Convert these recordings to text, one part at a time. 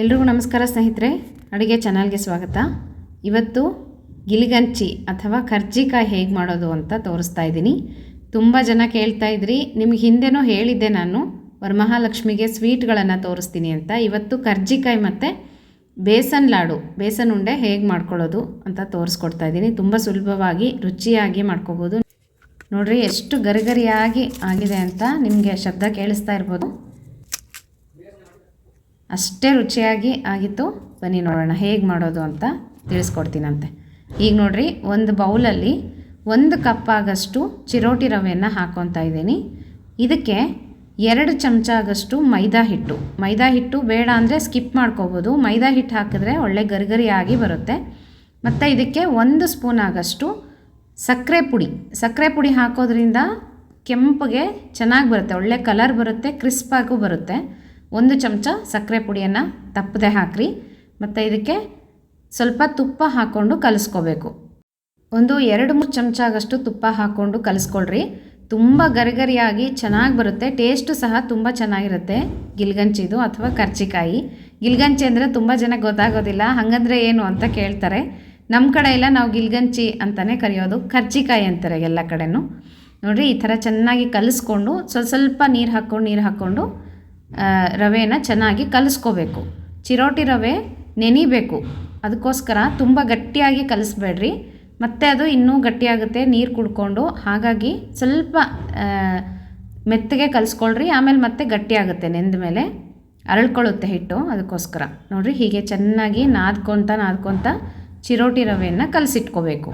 ಎಲ್ರಿಗೂ ನಮಸ್ಕಾರ ಸ್ನೇಹಿತರೆ, ಅಡುಗೆ ಚಾನಲ್ಗೆ ಸ್ವಾಗತ. ಇವತ್ತು ಗಿಲಿಗಂಚಿ ಅಥವಾ ಕರ್ಜಿಕಾಯಿ ಹೇಗೆ ಮಾಡೋದು ಅಂತ ತೋರಿಸ್ತಾ ಇದ್ದೀನಿ. ತುಂಬ ಜನ ಕೇಳ್ತಾ ಇದ್ರಿ, ನಿಮ್ಗೆ ಹಿಂದೆನೂ ಹೇಳಿದ್ದೆ ನಾನು, ವರಮಹಾಲಕ್ಷ್ಮಿಗೆ ಸ್ವೀಟ್ಗಳನ್ನು ತೋರಿಸ್ತೀನಿ ಅಂತ. ಇವತ್ತು ಕರ್ಜಿಕಾಯಿ ಮತ್ತು ಬೇಸನ್ ಲಾಡು, ಬೇಸನ್ ಉಂಡೆ ಹೇಗೆ ಮಾಡ್ಕೊಳ್ಳೋದು ಅಂತ ತೋರಿಸ್ಕೊಡ್ತಾ ಇದ್ದೀನಿ. ತುಂಬ ಸುಲಭವಾಗಿ, ರುಚಿಯಾಗಿ ಮಾಡ್ಕೋಬೋದು. ನೋಡಿರಿ, ಎಷ್ಟು ಗರಿಗರಿಯಾಗಿ ಆಗಿದೆ ಅಂತ ನಿಮಗೆ ಶಬ್ದ ಕೇಳಿಸ್ತಾ ಇರ್ಬೋದು. ಅಷ್ಟೇ ರುಚಿಯಾಗಿ ಆಗಿತ್ತು. ಬನ್ನಿ ನೋಡೋಣ ಹೇಗೆ ಮಾಡೋದು ಅಂತ ತಿಳಿಸ್ಕೊಡ್ತೀನಂತೆ. ಈಗ ನೋಡಿರಿ, ಒಂದು ಬೌಲಲ್ಲಿ ಒಂದು ಕಪ್ ಆಗಷ್ಟು ಚಿರೋಟಿ ರವೆಯನ್ನು ಹಾಕ್ಕೊತಾ ಇದ್ದೀನಿ. ಇದಕ್ಕೆ ಎರಡು ಚಮಚ ಆಗಷ್ಟು ಮೈದಾ ಹಿಟ್ಟು. ಮೈದಾ ಹಿಟ್ಟು ಬೇಡ ಅಂದರೆ ಸ್ಕಿಪ್ ಮಾಡ್ಕೋಬೋದು. ಮೈದಾ ಹಿಟ್ಟು ಹಾಕಿದ್ರೆ ಒಳ್ಳೆ ಗರಿಗರಿಯಾಗಿ ಬರುತ್ತೆ. ಮತ್ತು ಇದಕ್ಕೆ ಒಂದು ಸ್ಪೂನ್ ಆಗಷ್ಟು ಸಕ್ಕರೆ ಪುಡಿ. ಸಕ್ಕರೆ ಪುಡಿ ಹಾಕೋದ್ರಿಂದ ಕೆಂಪಗೆ ಚೆನ್ನಾಗಿ ಬರುತ್ತೆ. ಒಳ್ಳೆ ಕಲರ್ ಬರುತ್ತೆ, ಕ್ರಿಸ್ಪಾಗೂ ಬರುತ್ತೆ. ಒಂದು ಚಮಚ ಸಕ್ಕರೆ ಪುಡಿಯನ್ನು ತಪ್ಪದೆ ಹಾಕ್ರಿ. ಮತ್ತು ಇದಕ್ಕೆ ಸ್ವಲ್ಪ ತುಪ್ಪ ಹಾಕ್ಕೊಂಡು ಕಲಿಸ್ಕೋಬೇಕು. ಒಂದು ಎರಡು ಮೂರು ಚಮಚ ಆಗಷ್ಟು ತುಪ್ಪ ಹಾಕ್ಕೊಂಡು ಕಲಿಸ್ಕೊಳ್ರಿ. ತುಂಬ ಗರಿಗರಿಯಾಗಿ ಚೆನ್ನಾಗಿ ಬರುತ್ತೆ. ಟೇಸ್ಟು ಸಹ ತುಂಬ ಚೆನ್ನಾಗಿರುತ್ತೆ. ಗಿಲ್ಗಂಚಿದು ಅಥವಾ ಕರ್ಚಿಕಾಯಿ. ಗಿಲ್ಗಂಚಿ ಅಂದರೆ ತುಂಬ ಜನ ಗೊತ್ತಾಗೋದಿಲ್ಲ, ಹಾಗಂದ್ರೆ ಏನು ಅಂತ ಕೇಳ್ತಾರೆ. ನಮ್ಮ ಕಡೆ ಎಲ್ಲ ನಾವು ಗಿಲ್ಗಂಚಿ ಅಂತಲೇ ಕರೆಯೋದು ಕರ್ಜಿಕಾಯಿ ಅಂತಾರೆ ಎಲ್ಲ ಕಡೆನೂ. ನೋಡಿರಿ, ಈ ಥರ ಚೆನ್ನಾಗಿ ಕಲಿಸ್ಕೊಂಡು ಸ್ವಲ್ಪ ಸ್ವಲ್ಪ ನೀರು ಹಾಕ್ಕೊಂಡು ನೀರು ಹಾಕ್ಕೊಂಡು ರವೆನ ಚೆನ್ನಾಗಿ ಕಲಿಸ್ಕೋಬೇಕು. ಚಿರೋಟಿ ರವೆ ನೆನಿಬೇಕು. ಅದಕ್ಕೋಸ್ಕರ ತುಂಬ ಗಟ್ಟಿಯಾಗಿ ಕಲಿಸ್ಬೇಡ್ರಿ. ಮತ್ತೆ ಅದು ಇನ್ನೂ ಗಟ್ಟಿಯಾಗುತ್ತೆ, ನೀರು ಕುಡ್ಕೊಂಡು. ಹಾಗಾಗಿ ಸ್ವಲ್ಪ ಮೆತ್ತಗೆ ಕಲಿಸ್ಕೊಳ್ರಿ. ಆಮೇಲೆ ಮತ್ತೆ ಗಟ್ಟಿಯಾಗುತ್ತೆ ನೆಂದ ಮೇಲೆ. ಅರಳ್ಕೊಳ್ಳುತ್ತೆ ಹಿಟ್ಟು ಅದಕ್ಕೋಸ್ಕರ. ನೋಡಿರಿ ಹೀಗೆ ಚೆನ್ನಾಗಿ ನಾದ್ಕೊತ ನಾದ್ಕೊತ ಚಿರೋಟಿ ರವೆಯನ್ನು ಕಲಸಿಟ್ಕೋಬೇಕು.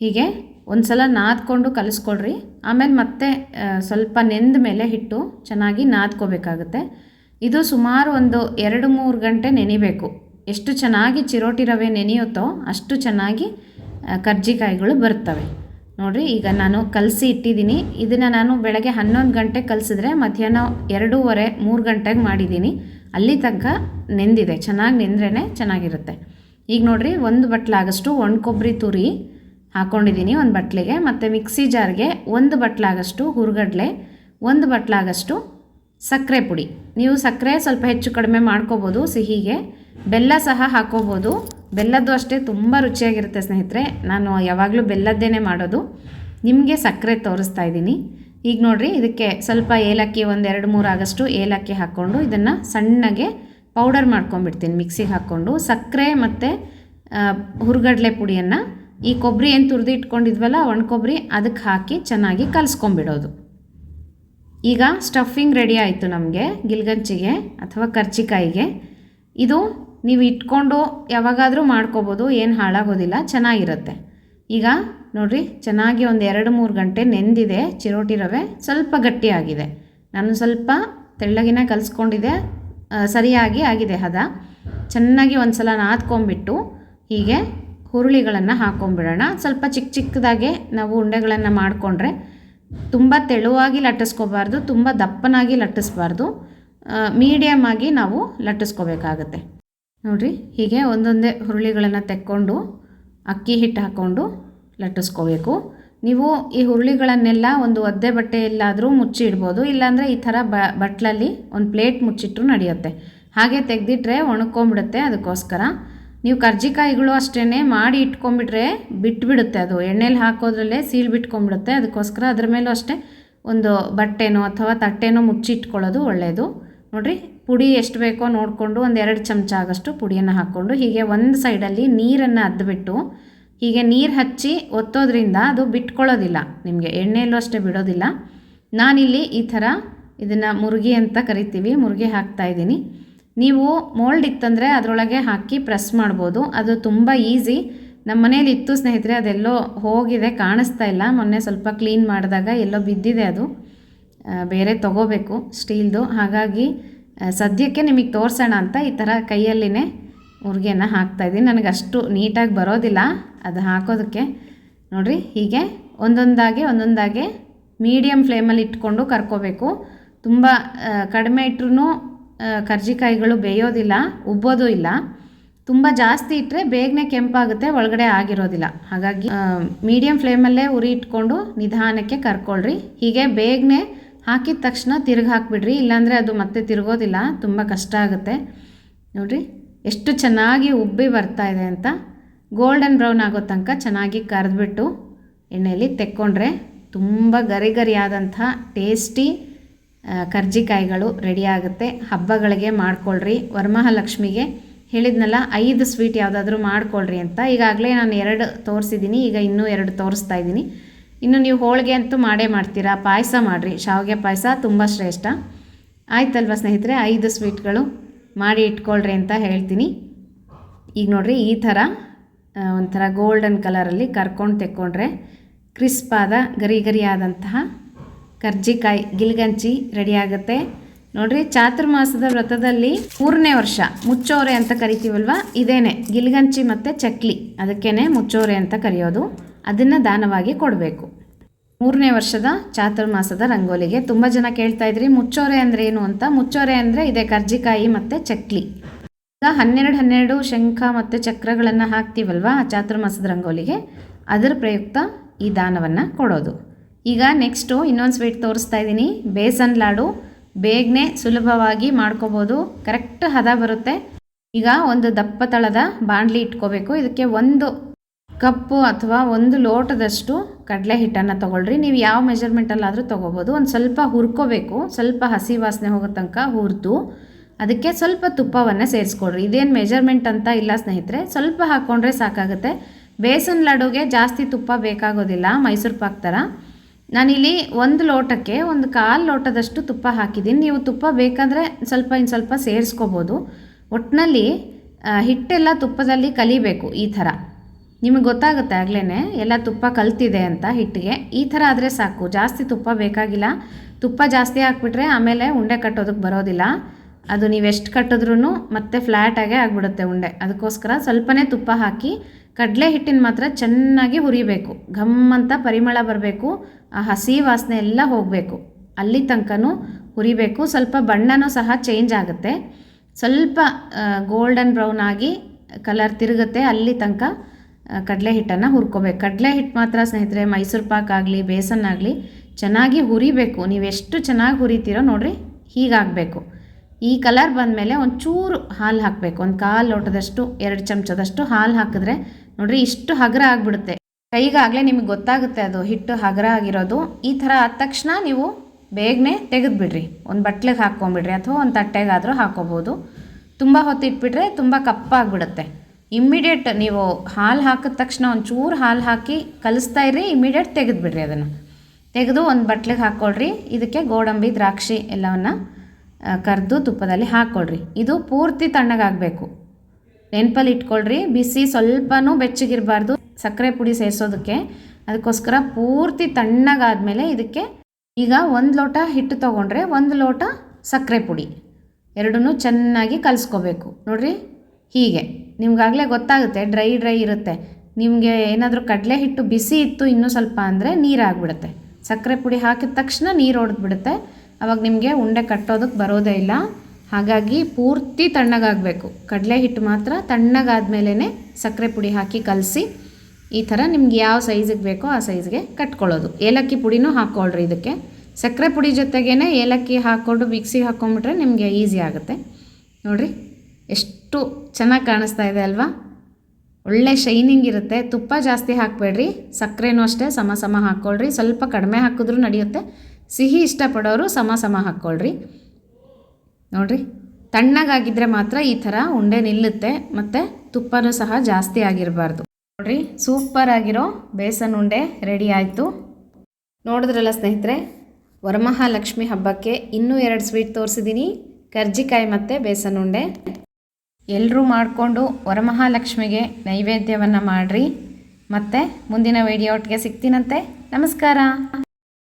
ಹೀಗೆ ಒಂದು ಸಲ ನಾದ್ಕೊಂಡು ಕಲಿಸ್ಕೊಳ್ರಿ. ಆಮೇಲೆ ಮತ್ತೆ ಸ್ವಲ್ಪ ನೆಂದ ಮೇಲೆ ಹಿಟ್ಟು ಚೆನ್ನಾಗಿ ನಾದ್ಕೋಬೇಕಾಗುತ್ತೆ. ಇದು ಸುಮಾರು ಒಂದು ಎರಡು ಮೂರು ಗಂಟೆ ನೆನಿಬೇಕು. ಎಷ್ಟು ಚೆನ್ನಾಗಿ ಚಿರೋಟಿ ರವೆ ನೆನೆಯುತ್ತೋ ಅಷ್ಟು ಚೆನ್ನಾಗಿ ಕರ್ಜಿಕಾಯಿಗಳು ಬರ್ತವೆ. ನೋಡಿರಿ, ಈಗ ನಾನು ಕಲಸಿ ಇಟ್ಟಿದ್ದೀನಿ. ಇದನ್ನು ನಾನು ಬೆಳಗ್ಗೆ ಹನ್ನೊಂದು ಗಂಟೆ ಕಲಸಿದ್ರೆ ಮಧ್ಯಾಹ್ನ ಎರಡೂವರೆ, ಮೂರು ಗಂಟೆಗೆ ಮಾಡಿದ್ದೀನಿ. ಅಲ್ಲಿ ತನಕ ನೆಂದಿದೆ. ಚೆನ್ನಾಗಿ ನೆಂದ್ರೇ ಚೆನ್ನಾಗಿರುತ್ತೆ. ಈಗ ನೋಡಿರಿ, ಒಂದು ಬಟ್ಲಾಗಷ್ಟು ಒಣ ಕೊಬ್ಬರಿ ತುರಿ ಹಾಕ್ಕೊಂಡಿದ್ದೀನಿ ಒಂದು ಬಟ್ಲಿಗೆ. ಮತ್ತು ಮಿಕ್ಸಿ ಜಾರ್ಗೆ ಒಂದು ಬಟ್ಲಾಗಷ್ಟು ಹುರ್ಗಡ್ಲೆ, ಒಂದು ಬಟ್ಲಾಗಷ್ಟು ಸಕ್ಕರೆ ಪುಡಿ. ನೀವು ಸಕ್ಕರೆ ಸ್ವಲ್ಪ ಹೆಚ್ಚು ಕಡಿಮೆ ಮಾಡ್ಕೋಬೋದು ಸಿಹಿಗೆ. ಬೆಲ್ಲ ಸಹ ಹಾಕೋಬೋದು. ಬೆಲ್ಲದ್ದು ಅಷ್ಟೇ ತುಂಬ ರುಚಿಯಾಗಿರುತ್ತೆ ಸ್ನೇಹಿತರೆ. ನಾನು ಯಾವಾಗಲೂ ಬೆಲ್ಲದ್ದೇನೆ ಮಾಡೋದು. ನಿಮಗೆ ಸಕ್ಕರೆ ತೋರಿಸ್ತಾ ಇದ್ದೀನಿ. ಈಗ ನೋಡಿರಿ, ಇದಕ್ಕೆ ಸ್ವಲ್ಪ ಏಲಕ್ಕಿ ಒಂದು ಎರಡು ಮೂರು ಆಗಷ್ಟು ಏಲಕ್ಕಿ ಹಾಕ್ಕೊಂಡು ಇದನ್ನು ಸಣ್ಣಗೆ ಪೌಡರ್ ಮಾಡ್ಕೊಂಡ್ಬಿಡ್ತೀನಿ ಮಿಕ್ಸಿಗೆ ಹಾಕ್ಕೊಂಡು. ಸಕ್ಕರೆ ಮತ್ತು ಹುರ್ಗಡ್ಲೆ ಪುಡಿಯನ್ನು ಈ ಕೊಬ್ಬರಿ ಏನು ತುರಿದು ಇಟ್ಕೊಂಡಿದ್ವಲ್ಲ ಒಣ ಕೊಬ್ಬರಿ ಅದಕ್ಕೆ ಹಾಕಿ ಚೆನ್ನಾಗಿ ಕಲಸ್ಕೊಂಬಿಡೋದು ಈಗ ಸ್ಟಫಿಂಗ್ ರೆಡಿ ಆಯಿತು ನಮಗೆ, ಗಿಲ್ಗಂಚಿಗೆ ಅಥವಾ ಕರ್ಚಿಕಾಯಿಗೆ. ಇದು ನೀವು ಇಟ್ಕೊಂಡು ಯಾವಾಗಾದರೂ ಮಾಡ್ಕೋಬೋದು, ಏನು ಹಾಳಾಗೋದಿಲ್ಲ, ಚೆನ್ನಾಗಿರುತ್ತೆ. ಈಗ ನೋಡಿರಿ, ಚೆನ್ನಾಗಿ ಒಂದು ಎರಡು ಮೂರು ಗಂಟೆ ನೆಂದಿದೆ, ಚಿರೋಟಿ ರವೆ ಸ್ವಲ್ಪ ಗಟ್ಟಿಯಾಗಿದೆ. ನಾನು ಸ್ವಲ್ಪ ತೆಳ್ಳಗಿನ ಕಲಿಸ್ಕೊಂಡಿದೆ ಸರಿಯಾಗಿ ಆಗಿದೆ ಹದ. ಚೆನ್ನಾಗಿ ಒಂದು ಸಲ ನಾದ್ಕೊಂಬಿಟ್ಟು ಹೀಗೆ ಹುರುಳಿಗಳನ್ನು ಹಾಕೊಂಡ್ಬಿಡೋಣ ಸ್ವಲ್ಪ ಚಿಕ್ಕ ಚಿಕ್ಕದಾಗೆ ನಾವು ಉಂಡೆಗಳನ್ನು ಮಾಡಿಕೊಂಡ್ರೆ ತುಂಬ ತೆಳುವಾಗಿ ಲಟ್ಟಿಸ್ಕೋಬಾರ್ದು, ತುಂಬ ದಪ್ಪನಾಗಿ ಲಟ್ಟಿಸ್ಬಾರ್ದು. ಮೀಡಿಯಮ್ ಆಗಿ ನಾವು ಲಟ್ಟಿಸ್ಕೋಬೇಕಾಗತ್ತೆ. ನೋಡಿರಿ, ಹೀಗೆ ಒಂದೊಂದೇ ಹುರುಳಿಗಳನ್ನು ತೆಕ್ಕೊಂಡು, ಅಕ್ಕಿ ಹಿಟ್ಟು ಹಾಕ್ಕೊಂಡು ಲಟ್ಟಿಸ್ಕೋಬೇಕು. ನೀವು ಈ ಹುರುಳಿಗಳನ್ನೆಲ್ಲ ಒಂದು ಒದ್ದೆ ಬಟ್ಟೆಯಲ್ಲಾದರೂ ಮುಚ್ಚಿ ಇಡ್ಬೋದು, ಇಲ್ಲಾಂದರೆ ಈ ಥರ ಬ, ಬಟ್ಲಲ್ಲಿ ಒಂದು ಪ್ಲೇಟ್ ಮುಚ್ಚಿಟ್ಟರು ನಡೆಯುತ್ತೆ. ಹಾಗೆ ತೆಗೆದಿಟ್ರೆ ಒಣಕೊಂಬಿಡುತ್ತೆ ಅದಕ್ಕೋಸ್ಕರ. ನೀವು ಕರ್ಜಿಕಾಯಿಗಳು ಅಷ್ಟೇ ಮಾಡಿ ಇಟ್ಕೊಂಡ್ಬಿಟ್ರೆ ಬಿಟ್ಬಿಡುತ್ತೆ ಅದು. ಎಣ್ಣೆಲಿ ಹಾಕೋದ್ರಲ್ಲೇ ಸೀಲ್ ಬಿಟ್ಕೊಂಡ್ಬಿಡುತ್ತೆ. ಅದಕ್ಕೋಸ್ಕರ ಅದ್ರ ಮೇಲೂ ಅಷ್ಟೇ ಒಂದು ಬಟ್ಟೆನೋ ಅಥವಾ ತಟ್ಟೆನೋ ಮುಚ್ಚಿಟ್ಕೊಳ್ಳೋದು ಒಳ್ಳೆಯದು ನೋಡಿರಿ, ಪುಡಿ ಎಷ್ಟು ಬೇಕೋ ನೋಡಿಕೊಂಡು ಒಂದು ಎರಡು ಚಮಚ ಆಗಷ್ಟು ಪುಡಿಯನ್ನು ಹಾಕ್ಕೊಂಡು ಹೀಗೆ ಒಂದು ಸೈಡಲ್ಲಿ ನೀರನ್ನು ಅದ್ಬಿಟ್ಟು ಹೀಗೆ ನೀರು ಹಚ್ಚಿ ಒತ್ತೋದ್ರಿಂದ ಅದು ಬಿಟ್ಕೊಳ್ಳೋದಿಲ್ಲ. ನಿಮಗೆ ಎಣ್ಣೆಯಲ್ಲೂ ಅಷ್ಟೇ ಬಿಡೋದಿಲ್ಲ. ನಾನಿಲ್ಲಿ ಈ ಥರ ಇದನ್ನು ಮುರುಗಿ ಅಂತ ಕರಿತೀವಿ. ಮುರುಗಿ ಹಾಕ್ತಾ ಇದ್ದೀನಿ. ನೀವು ಮೋಲ್ಡ್ ಇತ್ತಂದರೆ ಅದರೊಳಗೆ ಹಾಕಿ ಪ್ರೆಸ್ ಮಾಡ್ಬೋದು. ಅದು ತುಂಬ ಈಸಿ ನಮ್ಮ ಮನೇಲಿ ಇತ್ತು ಸ್ನೇಹಿತರೆ, ಅದೆಲ್ಲೋ ಹೋಗಿದೆ, ಕಾಣಿಸ್ತಾ ಇಲ್ಲ. ಮೊನ್ನೆ ಸ್ವಲ್ಪ ಕ್ಲೀನ್ ಮಾಡಿದಾಗ ಎಲ್ಲೋ ಬಿದ್ದಿದೆ ಅದು. ಬೇರೆ ತಗೋಬೇಕು ಸ್ಟೀಲ್ದು ಹಾಗಾಗಿ ಸದ್ಯಕ್ಕೆ ನಿಮಗೆ ತೋರಿಸೋಣ ಅಂತ ಈ ಥರ ಕೈಯಲ್ಲಿನೇ ಹಾಕ್ತಾ ಹಾಕ್ತಾಯಿದ್ದೀನಿ ನನಗೆ ಅಷ್ಟು ನೀಟಾಗಿ ಬರೋದಿಲ್ಲ ಅದು ಹಾಕೋದಕ್ಕೆ. ನೋಡಿರಿ, ಹೀಗೆ ಒಂದೊಂದಾಗೆ ಒಂದೊಂದಾಗೆ ಮೀಡಿಯಮ್ ಫ್ಲೇಮಲ್ಲಿ ಇಟ್ಕೊಂಡು ಕರ್ಕೋಬೇಕು. ತುಂಬ ಕಡಿಮೆ ಇಟ್ರೂ ಕರ್ಜಿಕಾಯಿಗಳು ಬೇಯೋದಿಲ್ಲ, ಉಬ್ಬೋದು ಇಲ್ಲ. ತುಂಬ ಜಾಸ್ತಿ ಇಟ್ಟರೆ ಬೇಗನೆ ಕೆಂಪಾಗುತ್ತೆ, ಒಳಗಡೆ ಆಗಿರೋದಿಲ್ಲ. ಹಾಗಾಗಿ ಮೀಡಿಯಮ್ ಫ್ಲೇಮಲ್ಲೇ ಉರಿ ಇಟ್ಕೊಂಡು ನಿಧಾನಕ್ಕೆ ಕರ್ಕೊಳ್ರಿ. ಹೀಗೆ ಬೇಗನೆ ಹಾಕಿದ ತಕ್ಷಣ ತಿರುಗಿ ಹಾಕಿಬಿಡ್ರಿ. ಇಲ್ಲಾಂದರೆ ಅದು ಮತ್ತೆ ತಿರುಗೋದಿಲ್ಲ, ತುಂಬ ಕಷ್ಟ ಆಗುತ್ತೆ. ನೋಡಿರಿ, ಎಷ್ಟು ಚೆನ್ನಾಗಿ ಉಬ್ಬಿ ಬರ್ತಾ ಇದೆ ಅಂತ. ಗೋಲ್ಡನ್ ಬ್ರೌನ್ ಆಗೋ ತನಕ ಚೆನ್ನಾಗಿ ಕರೆದ್ಬಿಟ್ಟು ಎಣ್ಣೆಯಲ್ಲಿ ತೆಕ್ಕೊಂಡ್ರೆ ತುಂಬ ಗರಿ ಗರಿಯಾದಂಥ ಟೇಸ್ಟಿ ಕರ್ಜಿಕಾಯಿಗಳು ರೆಡಿ ಆಗುತ್ತೆ. ಹಬ್ಬಗಳಿಗೆ ಮಾಡ್ಕೊಳ್ರಿ. ವರಮಹಾಲಕ್ಷ್ಮಿಗೆ ಹೇಳಿದ್ನಲ್ಲ, ಐದು ಸ್ವೀಟ್ ಯಾವುದಾದ್ರೂ ಮಾಡ್ಕೊಳ್ರಿ ಅಂತ. ಈಗಾಗಲೇ ನಾನು ಎರಡು ತೋರಿಸಿದ್ದೀನಿ ಈಗ ಇನ್ನೂ ಎರಡು ತೋರಿಸ್ತಾ ಇದ್ದೀನಿ ಇನ್ನು ನೀವು ಹೋಳಿಗೆ ಅಂತೂ ಮಾಡೇ ಮಾಡ್ತೀರಾ? ಪಾಯಸ ಮಾಡಿರಿ. ಶಾವಿಗೆ ಪಾಯಸ ತುಂಬ ಶ್ರೇಷ್ಠ. ಆಯ್ತಲ್ವ ಸ್ನೇಹಿತರೆ? ಐದು ಸ್ವೀಟ್ಗಳು ಮಾಡಿ ಇಟ್ಕೊಳ್ರಿ ಅಂತ ಹೇಳ್ತೀನಿ. ಈಗ ನೋಡಿರಿ, ಈ ಥರ ಒಂಥರ ಗೋಲ್ಡನ್ ಕಲರಲ್ಲಿ ಕರ್ಕೊಂಡು ತೆಕ್ಕೊಂಡ್ರೆ ಕ್ರಿಸ್ಪಾದ ಗರಿ ಗರಿಯಾದಂತಹ ಕರ್ಜಿಕಾಯಿ ಗಿಲ್ಗಂಚಿ ರೆಡಿ ಆಗುತ್ತೆ. ನೋಡ್ರಿ ಚಾತುರ್ಮಾಸದ ವ್ರತದಲ್ಲಿ ಮೂರನೇ ವರ್ಷ, ಮುಚ್ಚೋರೆ ಅಂತ ಕರಿತೀವಲ್ವ? ಇದೇನೆ ಗಿಲ್ಗಂಚಿ ಮತ್ತು ಚಕ್ಲಿ, ಅದಕ್ಕೇನೆ ಮುಚ್ಚೋರೆ ಅಂತ ಕರೆಯೋದು. ಅದನ್ನು ದಾನವಾಗಿ ಕೊಡಬೇಕು. ಮೂರನೇ ವರ್ಷದ ಚಾತುರ್ಮಾಸದ ರಂಗೋಲಿಗೆ ತುಂಬ ಜನ ಕೇಳ್ತಾ ಇದ್ರಿ, ಮುಚ್ಚೋರೆ ಅಂದರೆ ಏನು ಅಂತ? ಮುಚ್ಚೋರೆ ಅಂದರೆ ಇದೆ ಕರ್ಜಿಕಾಯಿ ಮತ್ತು ಚಕ್ಲಿ. ಈಗ ಹನ್ನೆರಡು ಹನ್ನೆರಡು ಶಂಖ ಮತ್ತು ಚಕ್ರಗಳನ್ನು ಹಾಕ್ತೀವಲ್ವಾ ಚಾತುರ್ಮಾಸದ ರಂಗೋಲಿಗೆ? ಅದರ ಪ್ರಯುಕ್ತ ಈ ದಾನವನ್ನು ಕೊಡೋದು. ಈಗ ನೆಕ್ಸ್ಟು ಇನ್ನೊಂದು ಸ್ವೀಟ್ ತೋರಿಸ್ತಾ ಇದ್ದೀನಿ. ಬೇಸನ್ ಲಾಡು. ಬೇಗನೆ ಸುಲಭವಾಗಿ ಮಾಡ್ಕೋಬೋದು. ಕರೆಕ್ಟ್ ಹದ ಬರುತ್ತೆ. ಈಗ ಒಂದು ದಪ್ಪ ತಳದ ಬಾಣಲಿ ಇಟ್ಕೋಬೇಕು. ಇದಕ್ಕೆ ಒಂದು ಕಪ್ಪು ಅಥವಾ ಒಂದು ಲೋಟದಷ್ಟು ಕಡಲೆ ಹಿಟ್ಟನ್ನು ತೊಗೊಳ್ರಿ. ನೀವು ಯಾವ ಮೆಜರ್ಮೆಂಟಲ್ಲಾದರೂ ತೊಗೋಬೋದು. ಒಂದು ಸ್ವಲ್ಪ ಹುರ್ಕೋಬೇಕು. ಸ್ವಲ್ಪ ಹಸಿ ವಾಸನೆ ಹೋಗೋ ತನಕ ಹುರಿದು ಅದಕ್ಕೆ ಸ್ವಲ್ಪ ತುಪ್ಪವನ್ನು ಸೇರಿಸ್ಕೊಳ್ರಿ. ಇದೇನು ಮೆಜರ್ಮೆಂಟ್ ಅಂತ ಇಲ್ಲ ಸ್ನೇಹಿತರೆ. ಸ್ವಲ್ಪ ಹಾಕ್ಕೊಂಡ್ರೆ ಸಾಕಾಗುತ್ತೆ. ಬೇಸನ್ ಲಾಡುಗೆ ಜಾಸ್ತಿ ತುಪ್ಪ ಬೇಕಾಗೋದಿಲ್ಲ ಮೈಸೂರು ಪಾಕ್ ಥರ ನಾನಿಲ್ಲಿ ಒಂದು ಲೋಟಕ್ಕೆ ಒಂದು ಕಾಲು ಲೋಟದಷ್ಟು ತುಪ್ಪ ಹಾಕಿದ್ದೀನಿ. ನೀವು ತುಪ್ಪ ಬೇಕಾದರೆ ಸ್ವಲ್ಪ ಇನ್ನು ಸ್ವಲ್ಪ ಸೇರಿಸ್ಕೋಬೋದು. ಒಟ್ಟಿನಲ್ಲಿ ಹಿಟ್ಟೆಲ್ಲ ತುಪ್ಪದಲ್ಲಿ ಕಲಿಬೇಕು ಈ ಥರ. ನಿಮಗೆ ಗೊತ್ತಾಗುತ್ತೆ ಆಗ್ಲೇ ಎಲ್ಲ ತುಪ್ಪ ಕಲ್ತಿದೆ ಅಂತ ಹಿಟ್ಟಿಗೆ. ಈ ಥರ ಆದರೆ ಸಾಕು. ಜಾಸ್ತಿ ತುಪ್ಪ ಬೇಕಾಗಿಲ್ಲ. ತುಪ್ಪ ಜಾಸ್ತಿ ಹಾಕ್ಬಿಟ್ರೆ ಆಮೇಲೆ ಉಂಡೆ ಕಟ್ಟೋದಕ್ಕೆ ಬರೋದಿಲ್ಲ. ಅದು ನೀವು ಎಷ್ಟು ಕಟ್ಟಿದ್ರೂ ಮತ್ತೆ ಫ್ಲ್ಯಾಟಾಗೇ ಆಗಿಬಿಡುತ್ತೆ ಉಂಡೆ. ಅದಕ್ಕೋಸ್ಕರ ಸ್ವಲ್ಪನೇ ತುಪ್ಪ ಹಾಕಿ ಕಡಲೆ ಹಿಟ್ಟಿನ ಮಾತ್ರ ಚೆನ್ನಾಗಿ ಹುರಿಬೇಕು. ಘಮ್ ಅಂತ ಪರಿಮಳ ಬರಬೇಕು. ಆ ಹಸಿ ವಾಸನೆ ಎಲ್ಲ ಹೋಗಬೇಕು. ಅಲ್ಲಿ ತನಕನೂ ಹುರಿಬೇಕು. ಸ್ವಲ್ಪ ಬಣ್ಣನೂ ಸಹ ಚೇಂಜ್ ಆಗುತ್ತೆ. ಸ್ವಲ್ಪ ಗೋಲ್ಡನ್ ಬ್ರೌನ್ ಆಗಿ ಕಲರ್ ತಿರುಗುತ್ತೆ. ಅಲ್ಲಿ ತನಕ ಕಡಲೆ ಹಿಟ್ಟನ್ನು ಹುರ್ಕೋಬೇಕು. ಕಡಲೆ ಹಿಟ್ಟು ಮಾತ್ರ ಸ್ನೇಹಿತರೆ, ಮೈಸೂರು ಪಾಕ್ ಆಗಲಿ, ಬೇಸನ್ ಆಗಲಿ ಚೆನ್ನಾಗಿ ಹುರಿಬೇಕು. ನೀವು ಎಷ್ಟು ಚೆನ್ನಾಗಿ ಹುರಿತೀರೋ ನೋಡಿರಿ, ಹೀಗಾಗಬೇಕು. ಈ ಕಲರ್ ಬಂದಮೇಲೆ ಒಂಚೂರು ಹಾಲು ಹಾಕಬೇಕು. ಒಂದು ಕಾಲು ಲೋಟದಷ್ಟು, ಎರಡು ಚಮಚದಷ್ಟು ಹಾಲು ಹಾಕಿದ್ರೆ ನೋಡ್ರಿ, ಇಷ್ಟು ಹಗರ ಆಗಿಬಿಡುತ್ತೆ. ಕೈಗಾಗಲೇ ನಿಮಗೆ ಗೊತ್ತಾಗುತ್ತೆ ಅದು, ಹಿಟ್ಟು ಹಗರ ಆಗಿರೋದು. ಈ ಥರ ಆದ ತಕ್ಷಣ ನೀವು ಬೇಗನೆ ತೆಗೆದುಬಿಡ್ರಿ. ಒಂದು ಬಟ್ಲಿಗೆ ಹಾಕ್ಕೊಂಬಿಡ್ರಿ ಅಥವಾ ಒಂದು ತಟ್ಟೆಗಾದರೂ ಹಾಕ್ಕೋಬೋದು ತುಂಬ ಹೊತ್ತು ಇಟ್ಬಿಟ್ರೆ ತುಂಬ ಕಪ್ಪಾಗಿಬಿಡುತ್ತೆ. ಇಮ್ಮಿಡಿಯೇಟ್ ನೀವು ಹಾಲು ಹಾಕಿದ ತಕ್ಷಣ ಒಂಚೂರು ಹಾಲು ಹಾಕಿ ಕಲಿಸ್ತಾ ಇರ್ರಿ ಇಮ್ಮಿಡಿಯೇಟ್ ತೆಗೆದುಬಿಡ್ರಿ ಅದನ್ನು. ತೆಗೆದು ಒಂದು ಬಟ್ಲಿಗೆ ಹಾಕ್ಕೊಳ್ರಿ ಇದಕ್ಕೆ ಗೋಡಂಬಿ, ದ್ರಾಕ್ಷಿ ಎಲ್ಲವನ್ನು ಕರೆದು ತುಪ್ಪದಲ್ಲಿ ಹಾಕ್ಕೊಳ್ರಿ ಇದು ಪೂರ್ತಿ ತಣ್ಣಗಾಗಬೇಕು. ನೆನಪಲ್ಲಿ ಇಟ್ಕೊಳ್ರಿ. ಬಿಸಿ ಸ್ವಲ್ಪನೂ ಬೆಚ್ಚಗಿರಬಾರ್ದು. ಸಕ್ಕರೆ ಪುಡಿ ಸೇರಿಸೋದಕ್ಕೆ. ಅದಕ್ಕೋಸ್ಕರ ಪೂರ್ತಿ ತಣ್ಣಗಾದಮೇಲೆ ಇದಕ್ಕೆ ಈಗ ಒಂದು ಲೋಟ ಹಿಟ್ಟು ತೊಗೊಂಡ್ರೆ ಒಂದು ಲೋಟ ಸಕ್ಕರೆ ಪುಡಿ. ಎರಡನ್ನೂ ಚೆನ್ನಾಗಿ ಕಲಿಸ್ಕೋಬೇಕು. ನೋಡ್ರಿ? ಹೀಗೆ. ನಿಮ್ಗಾಗಲೇ ಗೊತ್ತಾಗುತ್ತೆ. ಡ್ರೈ ಡ್ರೈ ಇರುತ್ತೆ. ನಿಮಗೆ ಏನಾದರೂ ಕಡಲೆ ಹಿಟ್ಟು ಬಿಸಿ ಇತ್ತು ಇನ್ನೂ ಸ್ವಲ್ಪ ಅಂದರೆ ನೀರಾಗ್ಬಿಡುತ್ತೆ ಸಕ್ಕರೆ ಪುಡಿ ಹಾಕಿದ ತಕ್ಷಣ ನೀರು ಹೊಡೆದ್ಬಿಡುತ್ತೆ ಅವಾಗ ನಿಮಗೆ ಉಂಡೆ ಕಟ್ಟೋದಕ್ಕೆ ಬರೋದೇ ಇಲ್ಲ. ಹಾಗಾಗಿ ಪೂರ್ತಿ ತಣ್ಣಗಾಗಬೇಕು. ಕಡಲೆ ಹಿಟ್ಟು ಮಾತ್ರ ತಣ್ಣಗಾದ್ಮೇಲೇ ಸಕ್ಕರೆ ಪುಡಿ ಹಾಕಿ ಕಲಸಿ ಈ ಥರ ನಿಮ್ಗೆ ಯಾವ ಸೈಜಿಗೆ ಬೇಕೋ ಆ ಸೈಜ್ಗೆ ಕಟ್ಕೊಳ್ಳೋದು. ಏಲಕ್ಕಿ ಪುಡಿನೂ ಹಾಕ್ಕೊಳ್ರಿ ಇದಕ್ಕೆ. ಸಕ್ಕರೆ ಪುಡಿ ಜೊತೆಗೇ ಏಲಕ್ಕಿ ಹಾಕ್ಕೊಂಡು ಮಿಕ್ಸಿಗೆ ಹಾಕ್ಕೊಂಬಿಟ್ರೆ ನಿಮಗೆ ಈಸಿ ಆಗುತ್ತೆ. ನೋಡಿರಿ, ಎಷ್ಟು ಚೆನ್ನಾಗಿ ಕಾಣಿಸ್ತಾ ಇದೆ ಅಲ್ವಾ? ಒಳ್ಳೆ ಶೈನಿಂಗ್ ಇರುತ್ತೆ. ತುಪ್ಪ ಜಾಸ್ತಿ ಹಾಕಬೇಡ್ರಿ. ಸಕ್ಕರೆನೂ ಅಷ್ಟೇ ಸಮ ಸಮ ಹಾಕ್ಕೊಳ್ರಿ. ಸ್ವಲ್ಪ ಕಡಿಮೆ ಹಾಕಿದ್ರೂ ನಡೆಯುತ್ತೆ. ಸಿಹಿ ಇಷ್ಟಪಡೋರು ಸಮ ಸಮ ಹಾಕ್ಕೊಳ್ರಿ. ನೋಡ್ರಿ? ತಣ್ಣಗಾಗಿದ್ದರೆ ಮಾತ್ರ ಈ ಥರ ಉಂಡೆ ನಿಲ್ಲುತ್ತೆ, ಮತ್ತು ತುಪ್ಪನೂ ಸಹ ಜಾಸ್ತಿ ಆಗಿರಬಾರ್ದು. ನೋಡ್ರಿ, ಸೂಪರ್ ಆಗಿರೋ ಬೇಸನ್ ಉಂಡೆ ರೆಡಿ ಆಯಿತು. ನೋಡಿದ್ರಲ್ಲ ಸ್ನೇಹಿತರೆ, ವರಮಹಾಲಕ್ಷ್ಮಿ ಹಬ್ಬಕ್ಕೆ ಇನ್ನೂ ಎರಡು ಸ್ವೀಟ್ ತೋರಿಸಿದ್ದೀನಿ ಕರ್ಜಿಕಾಯಿ ಮತ್ತು ಬೇಸನ್ ಉಂಡೆ. ಎಲ್ಲರೂ ಮಾಡಿಕೊಂಡು ವರಮಹಾಲಕ್ಷ್ಮಿಗೆ ನೈವೇದ್ಯವನ್ನು ಮಾಡಿರಿ. ಮತ್ತು ಮುಂದಿನ ವೀಡಿಯೋಟ್ಗೆ ಸಿಗ್ತೀನಂತೆ. ನಮಸ್ಕಾರ!